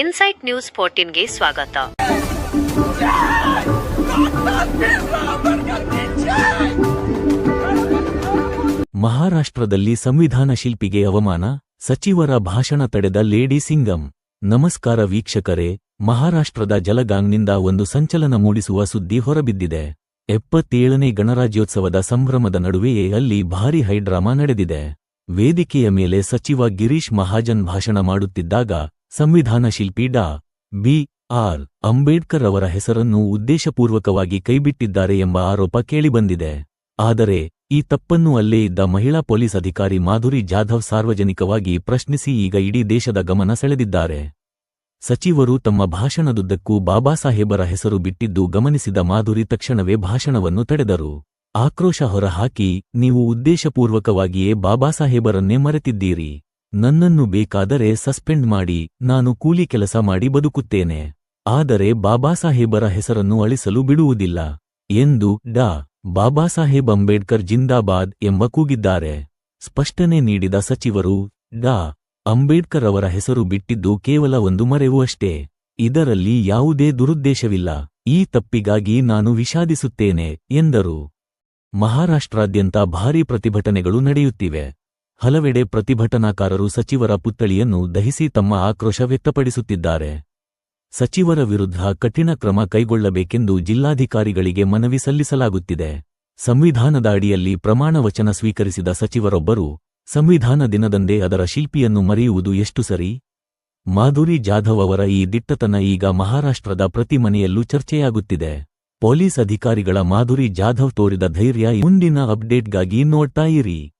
Insight news ಫೋರ್ಟೀನ್ಗೆ ಸ್ವಾಗತ. ಮಹಾರಾಷ್ಟ್ರದಲ್ಲಿ ಸಂವಿಧಾನ ಶಿಲ್ಪಿಗೆ ಅವಮಾನ, ಸಚಿವರ ಭಾಷಣ ತಡೆದ ಲೇಡಿ ಸಿಂಗಂ. ನಮಸ್ಕಾರ ವೀಕ್ಷಕರೇ, ಮಹಾರಾಷ್ಟ್ರದ ಜಲಗಾಂಗ್ನಿಂದ ಒಂದು ಸಂಚಲನ ಮೂಡಿಸುವ ಸುದ್ದಿ ಹೊರಬಿದ್ದಿದೆ. ಎಪ್ಪತ್ತೇಳನೇ ಗಣರಾಜ್ಯೋತ್ಸವದ ಸಂಭ್ರಮದ ನಡುವೆಯೇ ಅಲ್ಲಿ ಭಾರೀ ಹೈಡ್ರಾಮಾ ನಡೆದಿದೆ. ವೇದಿಕೆಯ ಮೇಲೆ ಸಚಿವ ಗಿರೀಶ್ ಮಹಾಜನ್ ಭಾಷಣ ಮಾಡುತ್ತಿದ್ದಾಗ ಸಂವಿಧಾನ ಶಿಲ್ಪಿ ಡಾ. ಬಿ. ಆರ್. ಅಂಬೇಡ್ಕರ್ ಅವರ ಹೆಸರನ್ನು ಉದ್ದೇಶಪೂರ್ವಕವಾಗಿ ಕೈಬಿಟ್ಟಿದ್ದಾರೆ ಎಂಬ ಆರೋಪ ಕೇಳಿಬಂದಿದೆ. ಆದರೆ, ಈ ತಪ್ಪನ್ನು ಅಲ್ಲೇ ಇದ್ದ ಮಹಿಳಾ ಪೊಲೀಸ್ ಅಧಿಕಾರಿ ಮಾಧುರಿ ಜಾಧವ್ ಸಾರ್ವಜನಿಕವಾಗಿ ಪ್ರಶ್ನಿಸಿ ಈಗ ಇಡೀ ದೇಶದ ಗಮನ ಸೆಳೆದಿದ್ದಾರೆ. ಸಚಿವರು ತಮ್ಮ ಭಾಷಣದುದ್ದಕ್ಕೂ ಬಾಬಾಸಾಹೇಬರ ಹೆಸರು ಬಿಟ್ಟಿದ್ದು ಗಮನಿಸಿದ ಮಾಧುರಿ ತಕ್ಷಣವೇ ಭಾಷಣವನ್ನು ತಡೆದರು. ಆಕ್ರೋಶ ಹೊರಹಾಕಿ, ನೀವು ಉದ್ದೇಶಪೂರ್ವಕವಾಗಿಯೇ ಬಾಬಾಸಾಹೇಬರನ್ನೇ ಮರೆತಿದ್ದೀರಿ. ನನ್ನನ್ನು ಬೇಕಾದರೆ ಸಸ್ಪೆಂಡ್ ಮಾಡಿ, ನಾನು ಕೂಲಿ ಕೆಲಸ ಮಾಡಿ ಬದುಕುತ್ತೇನೆ. ಆದರೆ ಬಾಬಾಸಾಹೇಬರ ಹೆಸರನ್ನು ಅಳಿಸಲು ಬಿಡುವುದಿಲ್ಲ. ಎಂದು ಡಾ. ಬಾಬಾಸಾಹೇಬ್ ಅಂಬೇಡ್ಕರ್ ಜಿಂದಾಬಾದ್ ಎಂಬ ಕೂಗಿದ್ದಾರೆ. ಸ್ಪಷ್ಟನೆ ನೀಡಿದ ಸಚಿವರು, ಡಾ. ಅಂಬೇಡ್ಕರ್ ಅವರ ಹೆಸರು ಬಿಟ್ಟಿದ್ದು ಕೇವಲ ಒಂದು ಮರೆವು ಅಷ್ಟೇ. ಇದರಲ್ಲಿ ಯಾವುದೇ ದುರುದ್ದೇಶವಿಲ್ಲ. ಈ ತಪ್ಪಿಗಾಗಿ ನಾನು ವಿಷಾದಿಸುತ್ತೇನೆ, ಎಂದರು. ಮಹಾರಾಷ್ಟ್ರಾದ್ಯಂತ ಭಾರೀ ಪ್ರತಿಭಟನೆಗಳು ನಡೆಯುತ್ತಿವೆ. ಹಲವೆಡೆ ಪ್ರತಿಭಟನಾಕಾರರು ಸಚಿವರ ಪುತ್ಥಳಿಯನ್ನು ದಹಿಸಿ ತಮ್ಮ ಆಕ್ರೋಶ ವ್ಯಕ್ತಪಡಿಸುತ್ತಿದ್ದಾರೆ. ಸಚಿವರ ವಿರುದ್ಧ ಕಠಿಣ ಕ್ರಮ ಕೈಗೊಳ್ಳಬೇಕೆಂದು ಜಿಲ್ಲಾಧಿಕಾರಿಗಳಿಗೆ ಮನವಿ ಸಲ್ಲಿಸಲಾಗುತ್ತಿದೆ. ಸಂವಿಧಾನದ ಅಡಿಯಲ್ಲಿ ಪ್ರಮಾಣ ವಚನ ಸ್ವೀಕರಿಸಿದ ಸಚಿವರೊಬ್ಬರು, ಸಂವಿಧಾನ ದಿನದಂದೇ ಅದರ ಶಿಲ್ಪಿಯನ್ನು ಮರೆಯುವುದು ಎಷ್ಟು ಸರಿ? ಮಾಧುರಿ ಜಾಧವ್ ಅವರ ಈ ದಿಟ್ಟತನ ಈಗ ಮಹಾರಾಷ್ಟ್ರದ ಪ್ರತಿ ಮನೆಯಲ್ಲೂ ಚರ್ಚೆಯಾಗುತ್ತಿದೆ. ಪೊಲೀಸ್ ಅಧಿಕಾರಿಗಳ ಮಾಧುರಿ ಜಾಧವ್ ತೋರಿದ ಧೈರ್ಯ ಮುಂದಿನ ಅಪ್ಡೇಟ್ಗಾಗಿ ನೋಡ್ತಾ ಇರಿ.